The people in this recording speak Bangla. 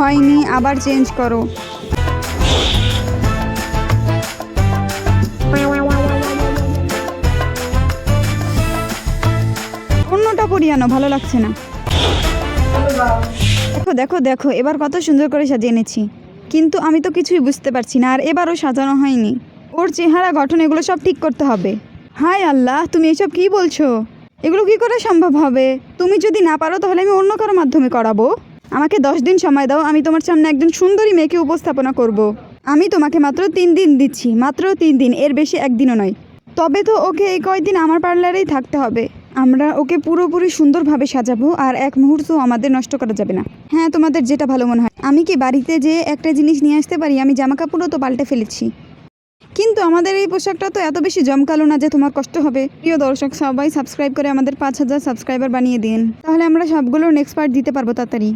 হয়নি, আবার চেঞ্জ করো। অন্যটা পরিয়ে আনো, ভালো লাগছে না। দেখো দেখো দেখো, এবার কত সুন্দর করে সাজিয়ে এনেছি। কিন্তু আমি তো কিছুই বুঝতে পারছি না, আর এবারও সাজানো হয়নি। ওর চেহারা, গঠন, এগুলো সব ঠিক করতে হবে। হাই আল্লাহ, তুমি এসব কি বলছো? এগুলো কি করে সম্ভব হবে? তুমি যদি না পারো, তাহলে আমি অন্য কারও মাধ্যমে করাবো। আমাকে দশ দিন সময় দাও, আমি তোমার সামনে একজন সুন্দরী মেয়েকে উপস্থাপনা করব। আমি তোমাকে মাত্র তিন দিন দিচ্ছি, মাত্র তিন দিন, এর বেশি একদিনও নয়। তবে তো ওকে এই কয়দিন আমার পার্লারেই থাকতে হবে। আমরা ওকে পুরোপুরি সুন্দরভাবে সাজাবো আর এক মুহূর্ত আমাদের নষ্ট করা যাবে না। হ্যাঁ তোমাদের যেটা ভালো মনে হয়, আমি কি বাড়িতে যে একটা জিনিস নিয়ে আসতে পারি, আমি জামা কাপড়ও তো পাল্টে ফেলেছি। কিন্তু আমাদের এই পোশাকটা তো এত বেশি জমকালো না যে তোমার কষ্ট হবে। প্রিয় দর্শক, সবাই সাবস্ক্রাইব করে আমাদের পাঁচ হাজার সাবস্ক্রাইবার বানিয়ে দিন। তাহলে আমরা সবগুলোর নেক্সট পার্ট দিতে পারব তাড়াতাড়ি।